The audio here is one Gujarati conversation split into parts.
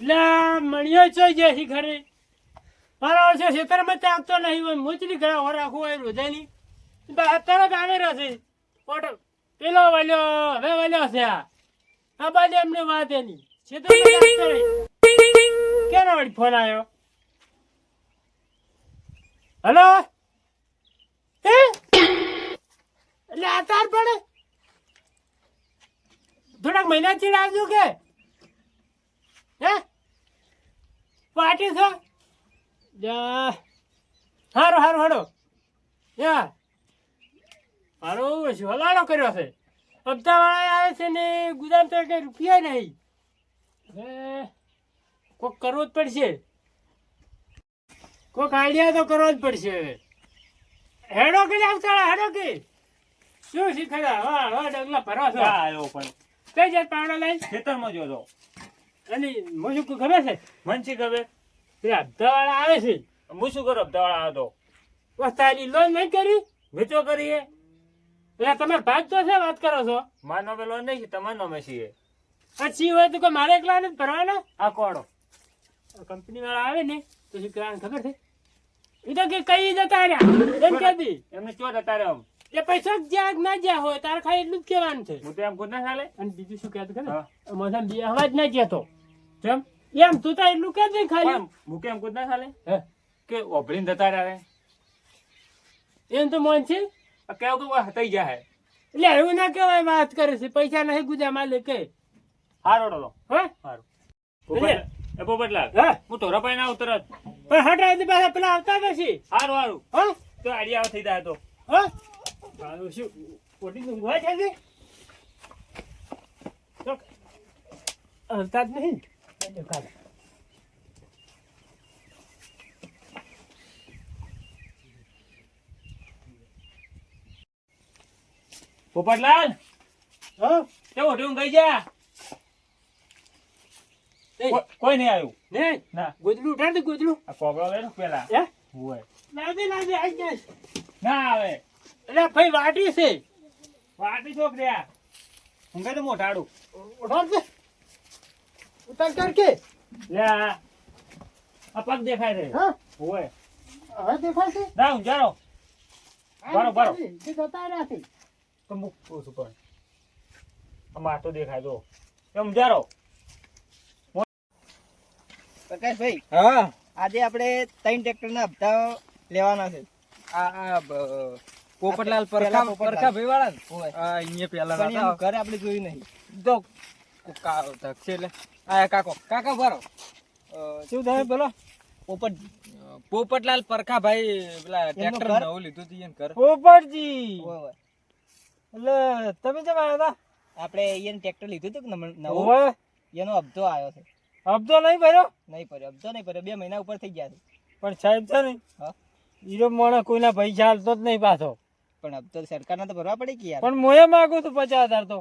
એટલે મણિયો છો જે છે ઘરે? મારો છે ખેતરમાં ચાકતો નહીં હોય મોચલી ઘરે હો રાખવું હોય રોજાની. તરત આવે રહ્યો છે. ઓટો. પેલો વાલ્યો હવે વાલ્યો છે આ. આ બાજુ એમને વાત એની. કેનો વળી ફોન આવ્યો? હલો? હે? એટલે આ તાર પડે? થોડાક મહિના ચીડ આવજો કે હે? પાટી છો? જા. હારો હારો હાડો યા હારો હલાડો કર્યો છે? હપ્તાવાળા આવે છે ને ગુદામ તો કઈ રૂપિયા નહીં. હવે કોક કરવો જ પડશે. કોક આઈડિયા તો કરવો જ પડશે હવે. હેડો કે આવતા? હેડો કે. શું શીખડા વાહ વાહ ડગલા ભરવા છો. આવ્યો પણ. કઈ જાય પાવડો લઈ? ખેતરમાં જો તો અને મને શું ખબર છે? મન શી ખબર? તે હપ્તાવાળા આવે છે. હું શું કરું હપ્તાવાળા બસ તારી લોન નહીં કરી? વેચો કરીએ. એટલે તમે ભાગ તો છે વાત કરો છો? મારા નામે લોન નહીં તમારો નામે છીએ પછી હોય તો કોઈ મારે એકલા નથી ભરવાના? આ કોડો. કંપની વાળા આવે ને તો શું કરવાનું ખબર છે? એ તો કે કઈ જતા રહ્યા. એમ કહેતી. એમને ચો જતા આમ. એ પૈસા જ્યાં ના જ્યાં હોય તારે ખાલી એટલું જ કહેવાનું છે. હું તો એમ ગુના ચાલે અને બીજું શું કહેતો કે મોસમ બે અવાજ ના કહેતો કેમ એમ તું તો એટલું કે છે ખાલી? હું કેમ કુદ ના ખાલે હે? કે ઓભરીને જતા રહ્યા એમ તો મન છે? કેવું કે હતાઈ જાય એટલે એવું ના કહેવાય વાત કરે છે. પૈસા નહીં ગુજા માલે કે હારો ડોલો. હા? હારો? એ પોપટલાલ હા? હું તોરા પાસે ના ઉતરત પણ હટાવી પાછા પેલા આવતા નથી હારું હારું. હા? તો આડિયા થઈ જાય તો. હા? શું? ખોટી ઊંઘવા છે ને? તો હલતા જ નહીં. પોપટલાલ? હા? તે ગઈ જા. કોઈ નહીં આવ્યું. ને ના. ગોદડું ઉઠાડ દે ગોદડું. આ કોગળો લે ને પેલા. હે? હોય. લાવજે લાવજે આઈ જાય ના આવે. એટલે ભાઈ વાટી છે. વાટી છોકરી આ. હું કઈ તો મોટાડું ઉઠાડ દે. ઉતાર કર કે. લે આ પગ દેખાય રે હા? ઓય. હવે દેખાશે ના હું જારો બારો બારો. જે જતા નથી તો મુક છું પણ આ માટો દેખાય તો એમ જારો પ્રકાશભાઈ હા. આજે આપણે ત્રણ ટ્રેક્ટરના હપ્તા લેવાના છે. આ આ પોપટલાલ પરખા પરખા ભાઈ વાળા ને અહીંયા પેલા ઘર આપણે જોયું નહીં. તો કા ધકશે એટલે. આ કાકો. કાકા બરો શું થાય? બોલો. પોપટ પોપટલાલ પરખા પેલા ટ્રેક્ટર નવું લીધું હતું એને ઘર. પોપટજી! હોય, હોય. એટલે તમે કેમ આવ્યા આપણે એને ટ્રેક્ટર લીધું હતું કે નવું? એનો હપ્તો આવ્યો છે. હપ્તો નહીં ભર્યો? નહીં ભર્યો. હપ્તો નહીં ભર્યો. બે મહિના ઉપર થઈ ગયા છે. પણ સાહેબ છે ને હીરો મોણે કોઈના પૈસા હાલતો જ નહીં પાછો. પણ હપ્તો સરકારના તો ભરવા પડે કે યાર? પણ મોએ માંગુ છું પચાસ હજાર તો.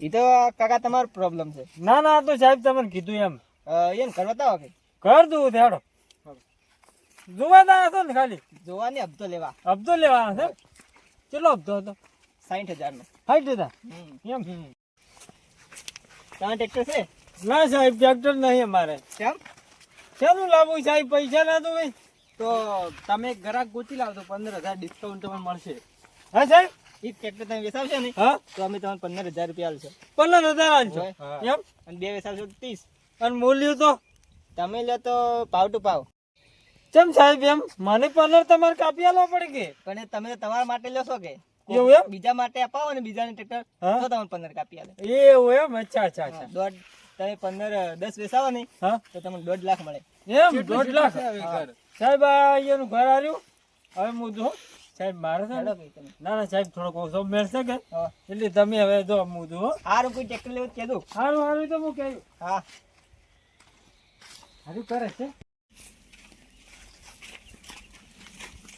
એ તો કાકા તમારો પ્રોબ્લેમ છે. ના ના તો સાહેબ તમને કીધું એમ. એમ કર ઘર બતાવો કે. કર દઉં થેડો જોવા તા હતો ને ખાલી. જોવાની હપ્તો લેવા. હપ્તો લેવાનો છે? કેટલો હપ્તો હતો? સાઠ હજારનો. હતા હમ. એમ. ત્યાં ટ્રેક્ટર છે? ના સાહેબ ટ્રેક્ટર નહીં અમારે. કેમ? શેનું લાવું સાહેબ? પૈસા ના તો ભાઈ. તો તમે ગ્રાહક ગોતી લાવજો પંદર હજાર ડિસ્કાઉન્ટ તમને મળશે. હા સાહેબ? એ ટ્રેક્ટર તમે વેચાવશો ને હા? તો અમે તમને પંદર હજાર રૂપિયા આલશો પંદર હજાર આલશો એમ? અને બે વેચાવશો તો ત્રીસ. અને મૂલ્ય તો? તમે લો તો પાવ ટુ પાવ. કેમ સાહેબ એમ? મને પંદર તમારે કાપી આલવા પડે કે? પણ એ તમે તમારા માટે લેશો કે? એવું એમ? બીજા માટે અપાવો ને બીજાને ટ્રેક્ટર તો તમને પંદર કાપી આલે. એવું એમ? અચ્છા અચ્છા અચ્છા. દોઢ તમે પંદર દસ વેસાવો ને તો તમને દોઢ લાખ મળે. એમ? દોઢ લાખ? સાહેબ આ અહીંયાનું ઘર આવ્યું હવે હું. જો સાહેબ મારે છે ને ના ના સાહેબ થોડોક ઓછો મેળશે કે? એટલે તમે હવે જો હું જો સારું કોઈ ટ્રેક્ટર લેવું તો કહેજો. સારું સારું તો હું કહ્યું હા. સારું કરે છે.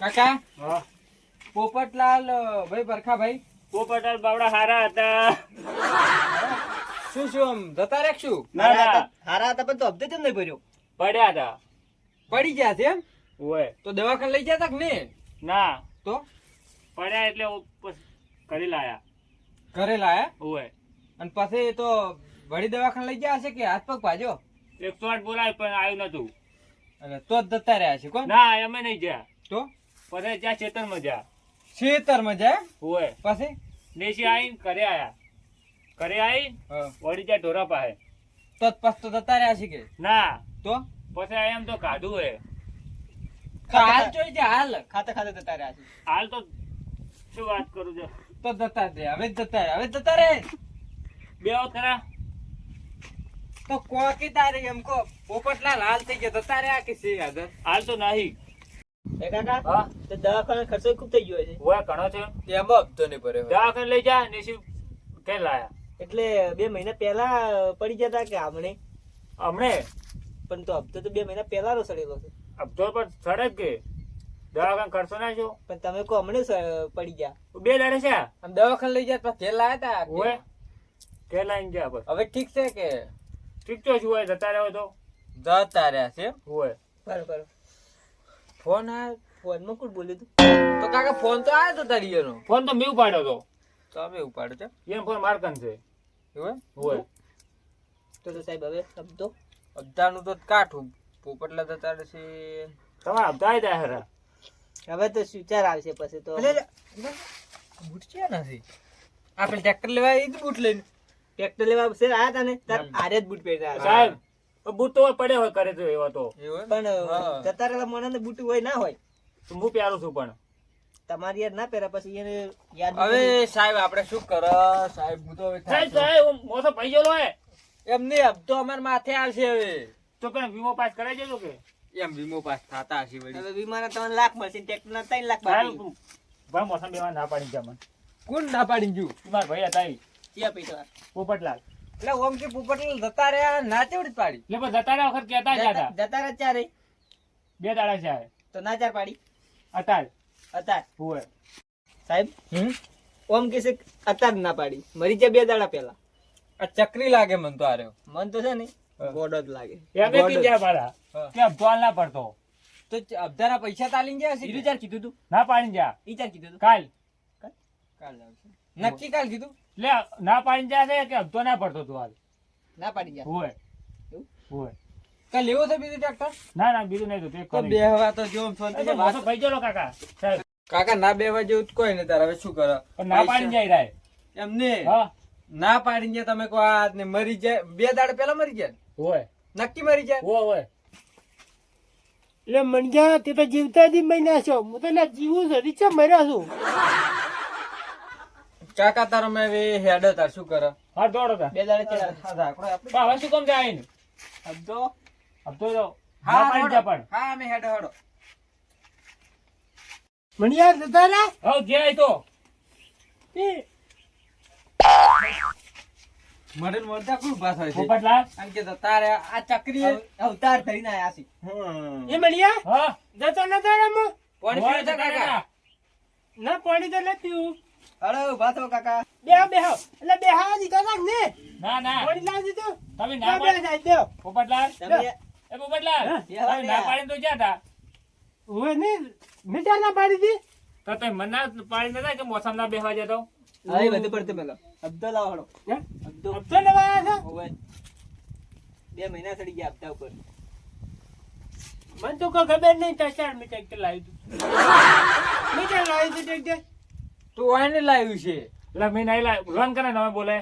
કાકા? હા. પોપટલાલ ભાઈ પરખા ભાઈ પોપટલાલ બાવડા હારા હતા. શું શું આમ જતા રાખશું? ના હારા ના હતા- હારા હતા પણ તો હપ્તે કેમ નહીં ભર્યો? પડ્યા હતા. પડી ગયા છે એમ? હોય તો દવાખાને લઈ ગયા તક કે ને ના. તો? પડ્યા એટલે ઘરે લાયા. ઘરે લાયા? ઓય અને પછી તો વળી દવાખાને લઈ ગયા હશે કે હાથ પગ ભાજો? એકસો આઠ બોલાય પણ આવ્યું નતું. અને તો જ જતા રહ્યા છે કોણ? ના અમે નહીં ગયા. તો? પછી જ્યાં ખેતરમાં ગયા. ખેતરમાં જાય ઓય પછી? નેશી આવીને ઘરે આયા. ઘરે આવી વળી ત્યાં ઢોરા પાસે. તો પાછ તો જતા રહ્યા છે કે? ના. તો? પછી એમ તો કાઢું હે. હાલ જોઈ છે હાલ. ખાતા ખાતા જતા રહ્યા છે. હાલ તો શું વાત કરું છું? તો જતા જ રે હવે જ જતા રહે હવે જ જતા રે બે ખરા તો કોકી તારે એમ કો પોપટલાલ હાલ થઈ ગયા જતા રહ્યા કે છે આગળ હાલ તો નહીં. એ કાકા હા? તો દવાખાના ખર્ચો ખૂબ થઈ ગયો છે. હોય ઘણો છે. એમાં હપ્તો નહીં ભરે દવાખાને લઈ જા ને શું કે લાયા? એટલે બે મહિના પહેલા પડી જતા કે હમણે? હમણે? પણ તો હપ્તો તો બે મહિના પહેલાનો સડેલો છે. પર સડે કે. દવાખાને ખર્ચો ના જો પણ તમે કો હમણે પડી ગયા. બે દાડે છે આમ દવાખાને લઈ પછી ઘેર લાયા તા હોય કે લાઈન જા બસ. હવે ઠીક છે કે? ઠીક તો શું હોય જતા રહ્યો તો. જતા રહ્યા છે હોય બરોબર ફોન આવ્યો ફોનમાં કોણ બોલ્યું તું તો કાકા ફોન તો આવ્યો તો તારી એનો ફોન તો મેં ઉપાડ્યો તો. તમે ઉપાડ્યો ઉપાડો છે એમ ફોન મારકન છે. એવું હોય તો તો સાહેબ હવે શબ્દો અબધાનું તો કાઠું. પોપટલા જતા રહેશે તમારા હપ્તા આવી જાય હરા હવે તો સુચાર આવશે પછી તો. બૂટ છે નથી આપણે ટ્રેક્ટર લેવા એ જ બૂટ લઈને. ટ્રેક્ટર લેવા છે આયા તને તાર આરે જ બૂટ પહેરતા. સાહેબ બૂટ તો પડ્યો હોય કરે તો એવો તો. પણ. જતા રહેલા મોણાને બૂટ હોય ના હોય. તો હું પ્યારું છું પણ. તમારી યાદ ના પહેર્યા પછી એને યાદ હવે સાહેબ આપણે શું કરો? સાહેબ હું તો હવે સાહેબ સાહેબ હું મોસો પૈસો લો એમ નહીં હપ્તો અમાર માથે આવશે હવે. તો પેલા વીમો પાસ કરાઈ જજો કે? એમ વીમો પાસ થતા હશે વળી. હવે વીમાના ત્રણ લાખ મળશે ટ્રેક્ટર ના ત્રણ લાખ બાકી. ભાઈ મોસમ બેવા ના પાડી જા મને. કોણ ના પાડી ગયું? મારા ભાઈ હતા ક્યાં પૈસા. પોપટલાલ. એટલે ઓમ કે પોપટલાલ જતા રહ્યા ના ચેવડી પાડી? એટલે પણ જતા રહ્યા વખત કહેતા જ હતા જતા રહ્યા ચારે બે દાડા ચારે તો ના ચાર પાડી? અતાર. અતાર. હોય સાહેબ હમ? ઓમ કે છે અતાર ના પાડી. મરી જાય બે દાડા પહેલા. આ ચકરી લાગે મન તો આર્યો મન તો છે ને. ગોડો જ લાગે. એમને કીધું જ્યાં પાડા? કે હપ્તો ના પડતો. તો અબધાના પૈસા તાલીને ગયા છે ચાર કીધું તું? ના પાડીને જા ઈ ચાર કીધું તું. કાલ. કાલ? નક્કી કાલ કીધું? લે ના પાડીને જા છે કે હપ્તો ના પડતો તું હાલ? ના પાડી જા હોય. હોય. કાલ લેવો છે બીજું ટ્રેક્ટર ના ના બીજું નહીં તો તે તો કરી. બેહવા તો જો એ તો મોસો કાકા સાહેબ. કાકા ના બેવા જેવું જ કોઈ નહીં તારે હવે શું કરો? ના પાડીને જાય રાય. એમને? હા. ના પાડીને જાય તમે કહો આ ને મરી જાય બે દાડે પેલા મરી જાય હોય. નક્કી મરી જાય હોય હોય. એટલે મણજા તે તો જીવતા જ મહિના છો. હું તો ના જીવું છું રીચા મર્યા છું? કાકા તારો મેં વે હેડ તાર શું કરે? હા દોડો તા બે દાડે ચાર હા, ઝાકડો આપણે- પણ હવે શું કામ જાય ને હબતો હપ્તો જો હા પાડીને જા પણ. હા અમે હેડો હેડો. મણિયા જતા રહ્યા? હવે ગયા તો એ. મરે મરતા કોણ પાસ હોય છે? પોપટલાલ કારણ કે તારે આ ચક્રી અવતાર થઈને આયા છે. એ મળ્યા હા. જતો નતો મો પાણી હોય પીવે છે જતા કાકા. ના પાણી તો નથી હળો ઊભા થો કાકા. બેહો બેહો. એટલે બેહા દી કાકા ને. ના ના. પાણી લાવી દીધું. તમે ના ના પાડી. જાય દેવ પોપટલાલ તમે એ પોપટલાલ તમે ના પાડી તો જ્યાં તા. હોય ને મીઠા ના પાડી દી તો તમે મને ના પાડીને નતા કે મોસમ ના બેહવા જતો હવે બધું પડતે પેલો. હબતો લાવો હે? હપ્તો બે મહિના સડી ગયા ઉપર. મને તો કોઈ ખબર નહીં ટ્રેક્ટર તું. આને લાવ્યું છે. એટલે મેં નહીં લાય લોન કરે ને બોલે?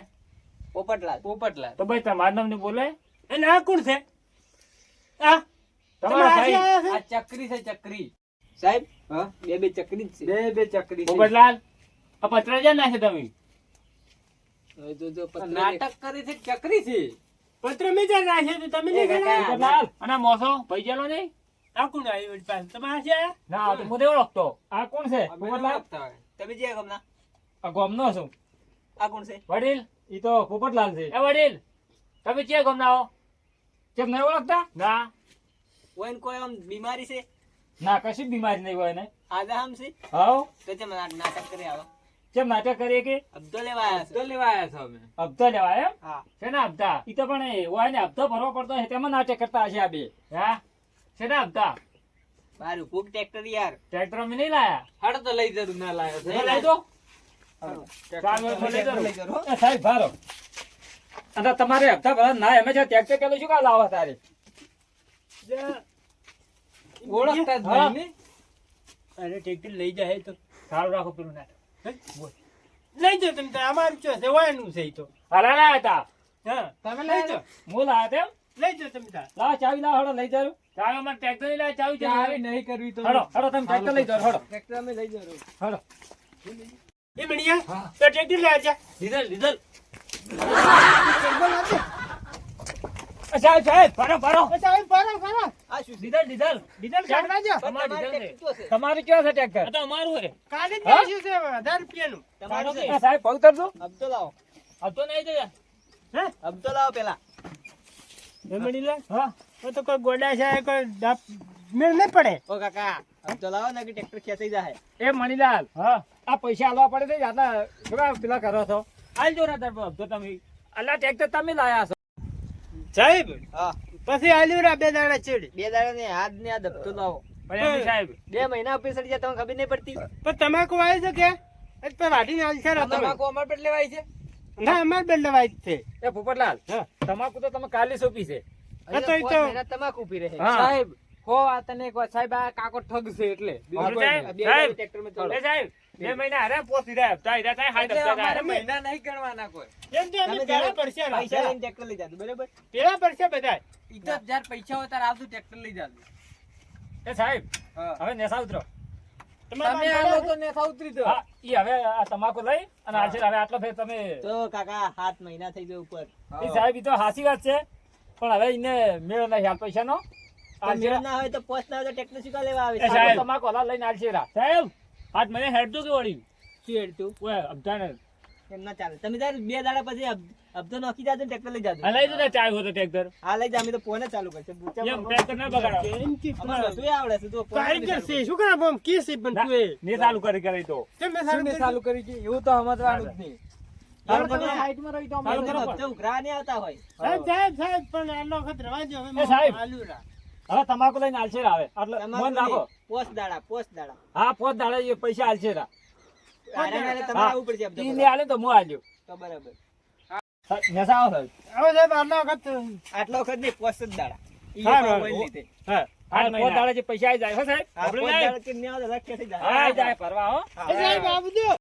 પોપટલાલ. પોપટલાલ. તો ભાઈ તમારા નામની બોલે? અને આ કોણ છે? આ તમારા ભાઈ? આ ચકરી છે ચકરી. સાહેબ હા બે બે ચકરી જ છે. બે બે ચકરી છે. પોપટલાલ આ પત્ર તમે જો જો પત્ર નાટક કરી છે ચકરી છે. પત્ર મીઠા નાખ્યો તો તમે. અને મોસો? પૈ ગયેલો નહીં. આ કોણ આવ્યું પાસે? તમે આ છે ના તો હું તો ઓળખતો આ કોણ છે? તમે જે ગમના? આ ગમનો છું. આ કોણ છે? વડીલ? ઈ તો પોપટલાલ છે. એ વડીલ તમે જે ગમના હો? કેમ નહીં ઓળખતા? ના. કોઈ કોઈ આમ બીમારી છે? ના કશી બીમારી નહીં હોય ને. આદામ છે? હાઉ તો ચમ નાટક કરી આવો. કેમ નાટક કરીએ કે હપ્તો લેવા આવ્યા તો લેવા આવ્યા છો અમે. હપ્તા લેવા એમ? હા. છે ને હપ્તા ઈ તો પણ એ હોય ને હપ્તો ભરવો પડતો હે તેમાં નાટક કરતા હશે આ બે. હા? શેના હપ્તા મારું ફૂક ટ્રેક્ટર યાર. ટ્રેક્ટર અમે નહીં લાયા. હાડો તો લઈ જરું ના લાયો નહીં લઈ દો. ટ્રેક્ટર ચાર લઈ ટ્રેક્ટર લઈ જજો, એ સાહેબ ભારો. અને તમારે હપ્તા ભરા ના એમ છે ટ્રેક્ટર પેલું શું કા લાવવા તારે? જા. ઓળખતા ને? અરે ટેક્ટર લઈ જાય તો. સારું રાખો પેલું નાટક. લઈ જાઓ તમે અમારું છે વાયનું છે તો. હાલા લાયા તા હા તમે લઈ જાઓ. હું લાયા તેમ લઈ જાઓ તમે તાર. લાવ ચાવી લાવ હડો લઈ જાઓ. ચાવી અમારે ટ્રેક્ટર લઈ લાવ ચાવી ચાવી નહીં કરવી તો હડો હડો તમે ટ્રેક્ટર લઈ જાવ હડો ટ્રેક્ટર અમે લઈ જાઓ. હડો એ બનિયા? તો ટ્રેક્ટર લઈ આવજે લીધલ લીધલ. સાહેબ સાહેબ ભરો ભરો. અચ્છા હવે પારો ડીઝલ ડીઝલ. ટ્રેક્ટર શું છે? તમારું ક્યાં છે ટ્રેક્ટર આ તો અમારું છે. કાલે જ? નાખ્યું છે હજાર રૂપિયાનું તમારું છે? સાહેબ પગ તરજો હપ્તો લાવો આવતો નહીં જયા. હે? હપ્તો લાવો પેલા. એ બનીલા હા. ઓ તો કોઈ ગોડા છે કોઈ ડાપ મેળ નહીં પડે. ઓ કાકા હપ્તો લાવો ને કે ટ્રેક્ટર ખેંચાઈ જાય એ મણીલાલ હા. આ પૈસા આલવા પડે છે આટલા કેવા પેલા કરો છો? આલજો ના તાર તો તમે. અલ્લા ટ્રેક્ટર તમે લાયા છો. સાહેબ હા. પછી આલ્યું રા બે દાડા ચીડ બે દાડા ને હાથ ને આ હપ્તો લાવો પણ સાહેબ. બે મહિના ઓફિસ જાય તમને ખબર નહીં પડતી. પણ તમાકુ આવે છે કે? તો વાઢીને આલ છે તમાકુ અમાર પેટ લેવાય છે? ના અમાર પેટ લેવાય છે. એ પોપટલાલ તમાકુ તો તમે કાલે સોપી છે. તો તો- તમાકુ પી રહે. સાહેબ હો આ તને સાહેબ આ કાકો ઠગ છે એટલે. સાહેબ, સાહેબ. બે મહિના હારે પોસ્ટ દીધા હપ્તા દીધા થાય હાથ હપ્તા થાય. મહિના નહીં ગણવાના કોઈ. એમ તો અમે પેલા પડશે પૈસા લઈને ટ્રેક્ટર લઈ જાતું બરાબર? પેલા પડશે બધા ઈ તો પૈસા હોય ત્યારે આવતું ટ્રેક્ટર લઈ જાતું એ સાહેબ હવે નેસા ઉતરો. તમે પાસે તો ને ઉતરી દો ઈ હવે આ તમાકુ લઈ અને આજે હવે આટલો ફેર તમે તો કાકા સાત મહિના થઈ ગયો ઉપર. ઈ સાહેબ ઈ તો હાસી વાત છે. પણ હવે એને મેળ નહીં હાલ પૈસાનો. મેળ ના હોય તો પોસ્ટ ના હોય તો ટ્રેક્ટર શીખવા લેવા આવે. તમાકુ લઈને આલશે સાહેબ હાથ મને હેડતો કે વળી? શું હેડતું? ઓય અબધા ને એમ ના ચાલે. તમે તાર બે દાડા પછી અબધો નોખી જાજો ને ટ્રેક્ટર લઈ જાજો. હલાઈ દો ને ચાય હોય તો ટ્રેક્ટર હા લઈ જા અમે તો ફોન ચાલુ કરશે. બુચા એમ ટ્રેક્ટર ના બગાડો. એમ કે તું આવડે છે તો કાઈ કારીગર શું કરા બમ કે છે પણ તું ને ચાલુ કરી કરી તો. કેમ મેં ચાલુ સારું ચાલુ કરી છે એવું તો સમજવાનું જ નહીં. ચાલુ કરો. ચાલુ કરશે. કરો સાહેબ સાહેબ પણ આ વખત રવા દો હવે. આલ્યું રા હવે તમાકુ લઈને આલશે આવે એટલે મન રાખો. પોસ દાડા પોસ દાડા. હા પોસ દાડા એ પૈસા આલશે રા તમારે હા. આવવું પડશે હપ્તો ઈ ને ભરવા. આલે તો હું આલ્યો. તો બરાબર. નેસા આવો હવે સાહેબ આટલો વખત આટલો વખત નહીં પોસ્ટ જ દાડા. હા, હા. હા આ પોત જે પૈસા આવી જાય હો સાહેબ. આપણે પોસ્ટ દાડા કે ન્યા દાડા ક્યાંથી જાય? હા જાય પરવા હો. સાહેબ આ બધું